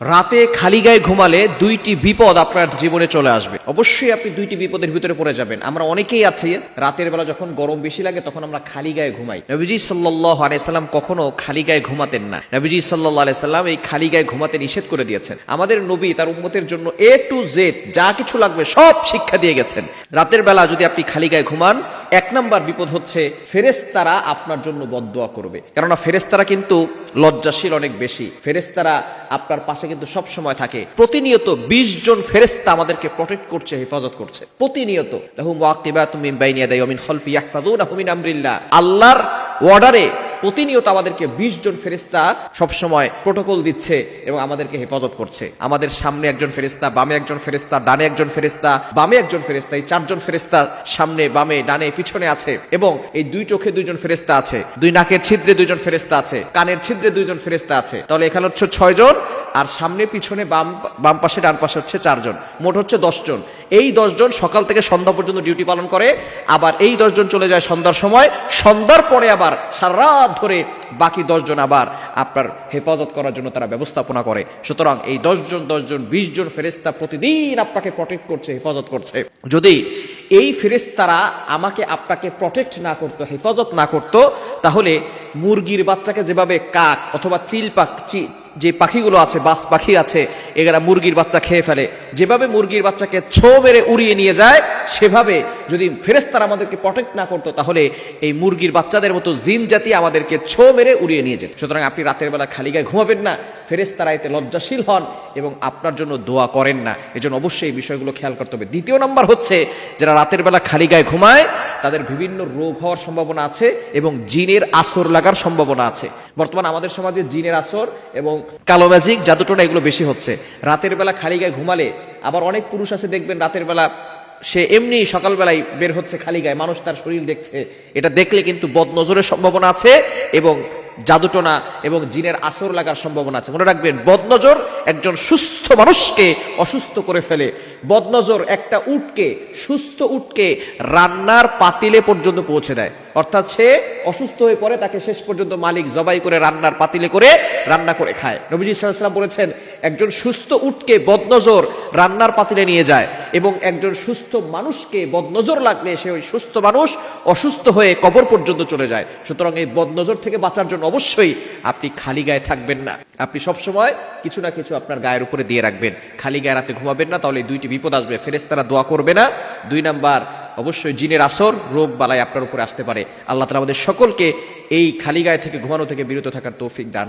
রাতে খালি গায়ে ঘুমালে দুইটি বিপদ আপনার জীবনে চলে আসবে। অবশ্যই আপনি দুইটি বিপদের ভিতরে পড়ে যাবেন। আমরা অনেকেই আছি, রাতের বেলা যখন গরম বেশি লাগে তখন আমরা খালি গায়ে ঘুমাই। নবীজি সাল্লাহ আলাইসাল্লাম কখনো খালি গায়ে ঘুমাতেন না। নবীজি সাল্লাহ আলাইসাল্লাম এই খালি গায়ে ঘুমাতে নিষেধ করে দিয়েছেন। আমাদের নবী তার উম্মতের জন্য এ টু জেড যা কিছু লাগবে সব শিক্ষা দিয়ে গেছেন। রাতের বেলা যদি আপনি খালি গায়ে ঘুমান এক নম্বর বিপদ হচ্ছে ফেরেস্তারা আপনার জন্য বদোয়া করবে। কেননা ফেরেস্তারা কিন্তু লজ্জাশীল অনেক বেশি। ফেরেস্তারা আপনার পাশে কিন্তু সব সময় থাকে। প্রতিনিয়ত ২০ জন ফেরেস্তা আমাদেরকে প্রোটেক্ট করছে, হেফাজত করছে। প্রতিনিয়ত। আল্লাহর অর্ডারে প্রতিনিয়ত আমাদেরকে ২০ জন ফেরিস্তা সবসময় প্রোটোকল দিচ্ছে এবং আমাদেরকে হেফাজত করছে। আমাদের সামনে একজন ফেরিস্তা বামে একজন ফেরিস্তা ডানে একজন ফেরিস্তা বামে একজন ফেরিস্তা এই চারজন ফেরিস্তা সামনে, বামে, ডানে, পিছনে আছে এবং এই দুই চোখে দুইজন ফেরিস্তা আছে, দুই নাকের ছিদ্রে দুইজন ফেরিস্তা আছে, কানের ছিদ্রে দুইজন ফেরিস্তা আছে। তাহলে এখানে হচ্ছে ছয় জন আর সামনে, পিছনে, বাম বাম পাশে, ডান পাশে হচ্ছে চারজন। মোট হচ্ছে দশজন। এই দশজন সকাল থেকে সন্ধ্যা পর্যন্ত ডিউটি পালন করে। আবার এই দশজন চলে যায় সন্ধ্যার সময়। সন্ধ্যার পরে আবার সারা রাত ধরে বাকি দশজন আবার আপনার হেফাজত করার জন্য তারা ব্যবস্থাপনা করে। সুতরাং এই দশজন দশজন, বিশ জন ফেরেস্তা প্রতিদিন আপনাকে প্রটেক্ট করছে, হেফাজত করছে। যদি এই ফেরেস্তারা আমাকে আপনাকে প্রটেক্ট না করতো, হেফাজত না করতো, তাহলে মুরগির বাচ্চাকে যেভাবে কাক অথবা চিল পাক যে পাখিগুলো আছে, বাস পাখি আছে, এরা মুরগির বাচ্চা খেয়ে ফেলে। যেভাবে মুরগির বাচ্চাকে ছো মেরে উড়িয়ে নিয়ে যায়, সেভাবে যদি ফেরেস্তারা আমাদেরকে প্রটেক্ট না করতো, তাহলে এই মুরগির বাচ্চাদের মতো জিন জাতি আমাদেরকে ছো মেরে উড়িয়ে নিয়ে যেত। সুতরাং আপনি রাতের বেলা খালি গায়ে ঘুমাবেন না ফেরেস্তারা এতে লজ্জাশীল হন এবং আপনার জন্য দোয়া করেন না। এজন্য অবশ্যই এই বিষয়গুলো খেয়াল করতে হবে। দ্বিতীয় নম্বর হচ্ছে, যারা রাতের বেলা খালি গায়ে ঘুমায় তাদের বিভিন্ন রোগ হওয়ার সম্ভাবনা আছে এবং জিনের আসর লাগার সম্ভাবনা আছে। বর্তমান আমাদের সমাজে জিনের আসর এবং কালো ম্যাজিক, জাদুটোনা এগুলো বেশি হচ্ছে। রাতের বেলা খালি গায়ে ঘুমালে আবার অনেক পুরুষ আছে, দেখবেন রাতের বেলা সে এমনি সকালবেলায় বের হচ্ছে খালি গায়ে, মানুষ তার শরীর দেখছে। এটা দেখলে কিন্তু বদনজরের সম্ভাবনা আছে এবং জাদুটোনা এবং জিনের আসর লাগার সম্ভাবনা আছে। মনে রাখবেন, বদনজর একজন সুস্থ মানুষকে অসুস্থ করে ফেলে। বদনজর একটা উটকে, সুস্থ উটকে রান্নার পাতিলে পর্যন্ত পৌঁছে দেয়। অর্থাৎ সে অসুস্থ হয়ে পড়ে, তাকে শেষ পর্যন্ত মালিক জবাই করে রান্নার পাতিলে করে রান্না করে খায়। নবীজি সাল্লাম বলেছেন, একজন সুস্থ উটকে বদনজর রান্নার পাতিলে নিয়ে যায় এবং একজন সুস্থ মানুষকে বদনজর লাগলে সে ওই সুস্থ মানুষ অসুস্থ হয়ে কবর পর্যন্ত চলে যায়। সুতরাং এই বদনজর থেকে বাঁচার জন্য অবশ্যই আপনি খালি গায়ে থাকবেন না। আপনি সবসময় কিছু না কিছু আপনার গায়ের উপরে দিয়ে রাখবেন। খালি গায়ে রাতে ঘুমাবেন না, তাহলে দুইটি বিপদ আসবে ফেরেস্তারা দোয়া করবে না দুই নাম্বার, অবশ্যই জিনের আসর, রোগ বালাই আপনার উপরে আসতে পারে আল্লাহ তালা আমাদের সকলকে এই খালি গায়ে থেকে, ঘুমানো থেকে বিরত থাকার তৌফিক দান।